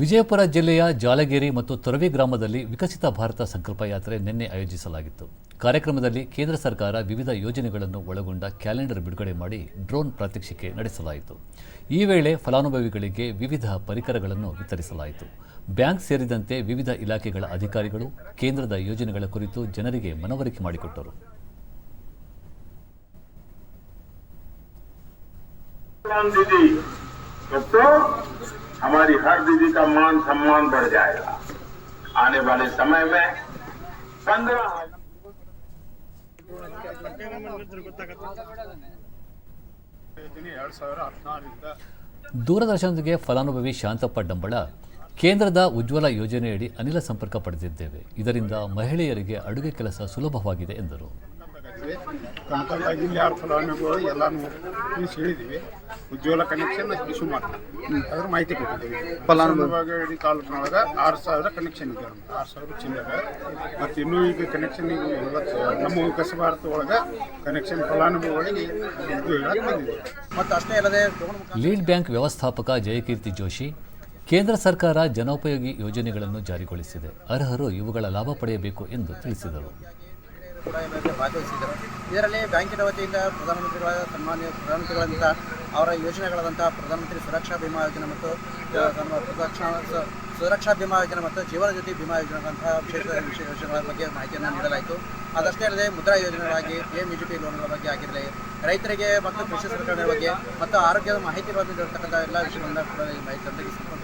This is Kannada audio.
ವಿಜಯಪುರ ಜಿಲ್ಲೆಯ ಜಾಲಗೇರಿ ಮತ್ತು ತೊರವಿ ಗ್ರಾಮದಲ್ಲಿ ವಿಕಸಿತ ಭಾರತ ಸಂಕಲ್ಪ ಯಾತ್ರೆ ನಿನ್ನೆ ಆಯೋಜಿಸಲಾಗಿತ್ತು. ಕಾರ್ಯಕ್ರಮದಲ್ಲಿ ಕೇಂದ್ರ ಸರ್ಕಾರ ವಿವಿಧ ಯೋಜನೆಗಳನ್ನು ಒಳಗೊಂಡ ಕ್ಯಾಲೆಂಡರ್ ಬಿಡುಗಡೆ ಮಾಡಿ ಡ್ರೋನ್ ಪ್ರಾತ್ಯಕ್ಷಿಕೆ ನಡೆಸಲಾಯಿತು. ಈ ವೇಳೆ ಫಲಾನುಭವಿಗಳಿಗೆ ವಿವಿಧ ಪರಿಕರಗಳನ್ನು ವಿತರಿಸಲಾಯಿತು. ಬ್ಯಾಂಕ್ ಸೇರಿದಂತೆ ವಿವಿಧ ಇಲಾಖೆಗಳ ಅಧಿಕಾರಿಗಳು ಕೇಂದ್ರದ ಯೋಜನೆಗಳ ಕುರಿತು ಜನರಿಗೆ ಮನವರಿಕೆ ಮಾಡಿಕೊಟ್ಟರು. हमारी हर दीदी का मान सम्मान बढ़ जाएगा आने वाले समय में पंद्रह ಯೋಜನೆ ಎರಡ್ ಸಾವಿರ ಹದಿನಾರರಿಂದ ದೂರದರ್ಶನದೊಂದಿಗೆ ಫಲಾನುಭವಿ ಶಾಂತಪ್ಪ ಡಂಬಳ ಕೇಂದ್ರದ ಉಜ್ವಲ ಯೋಜನೆಯಡಿ ಅನಿಲ ಸಂಪರ್ಕ ಪಡೆದಿದ್ದೇವೆ ಇದರಿಂದ ಮಹಿಳೆಯರಿಗೆ ಅಡುಗೆ ಕೆಲಸ ಸುಲಭವಾಗಿದೆ ಎಂದರು ಕನಕಲ್ದಾಗಿ ಇಲ್ಲಿ ಯಾರು ಫಲಾನುಭವಿಗಳು ಎಲ್ಲಾನು ತಿಳಿಸಿ ಹೇಳಿದ್ವಿ ಉಜ್ವಲ ಕನೆಕ್ಷನ್ ಇಶ್ಯೂ ಮಾಡ್ತೀವಿ ಅದ್ರ ಮಾಹಿತಿ ಕೊಟ್ಟಿದ್ದೀವಿ. ಫಲಾನುಭವಿ ತಾಲೂಕಿನೊಳಗೆ ಆರು ಸಾವಿರ ಕನೆಕ್ಷನ್ ಇದೆ ನಮ್ಗೆ ಆರು ಸಾವಿರ ಚಿಲ್ಲರೆ. ಮತ್ತು ಇನ್ನೂ ಈಗ ಕನೆಕ್ಷನ್ ಈಗ ಇವತ್ತು ನಮ್ಮ ವಿಕಾಸ ಭಾರತ ಒಳಗೆ ಕನೆಕ್ಷನ್ ಫಲಾನುಭವಿಗಳಿಗೆ ಇದು ಹೇಳಕ್ಕೆ ಬಂದಿದೆ ಮತ್ತು ಅಷ್ಟೇ ಅಲ್ಲದೆ ಲೀಡ್ ಬ್ಯಾಂಕ್ ವ್ಯವಸ್ಥಾಪಕ ಜಯಕೀರ್ತಿ ಜೋಶಿ ಕೇಂದ್ರ ಸರ್ಕಾರ ಜನೋಪಯೋಗಿ ಯೋಜನೆಗಳನ್ನು ಜಾರಿಗೊಳಿಸಿದೆ. ಅರ್ಹರು ಇವುಗಳ ಲಾಭ ಪಡೆಯಬೇಕು ಎಂದು ತಿಳಿಸಿದರು. ಕೂಡ ಇದರಲ್ಲಿ ಭಾಗವಹಿಸಿದರು. ಇದರಲ್ಲಿ ಬ್ಯಾಂಕಿನ ವತಿಯಿಂದ ಪ್ರಧಾನಮಂತ್ರಿಗಳ ಸನ್ಮಾನ್ಯ ಪ್ರಧಾನಮಂತ್ರಿಗಳಂತಹ ಅವರ ಯೋಜನೆಗಳಾದಂಥ ಪ್ರಧಾನಮಂತ್ರಿ ಸುರಕ್ಷಾ ಬಿಮಾ ಯೋಜನೆ ಮತ್ತು ಸುರಕ್ಷಾ ವಿಮಾ ಯೋಜನೆ ಮತ್ತು ಜೀವನ ಜ್ಯೋತಿ ಬಿಮಾ ಯೋಜನೆಗಳಂತಹ ವಿಶೇಷ ವಿಷಯ ಯೋಜನೆಗಳ ಬಗ್ಗೆ ಮಾಹಿತಿಯನ್ನು ನೀಡಲಾಯಿತು. ಅದಷ್ಟೇ ಅಲ್ಲದೆ ಮುದ್ರಾ ಯೋಜನೆಗಳಾಗಿ ಪಿ ಜಿ ಪಿ ಲೋನ್ಗಳ ಬಗ್ಗೆ ಆಗಿರಲಿ, ರೈತರಿಗೆ ಮತ್ತು ಕೃಷಿ ಸಲಕರಣೆ ಬಗ್ಗೆ ಮತ್ತು ಆರೋಗ್ಯದ ಮಾಹಿತಿಗಳನ್ನು ನೀಡಿರ್ತಕ್ಕಂಥ ಎಲ್ಲ ವಿಷಯಗಳನ್ನ ಕೂಡ ಈ ಮಾಹಿತಿ ಒದಗಿಸಿದ್ದಾರೆ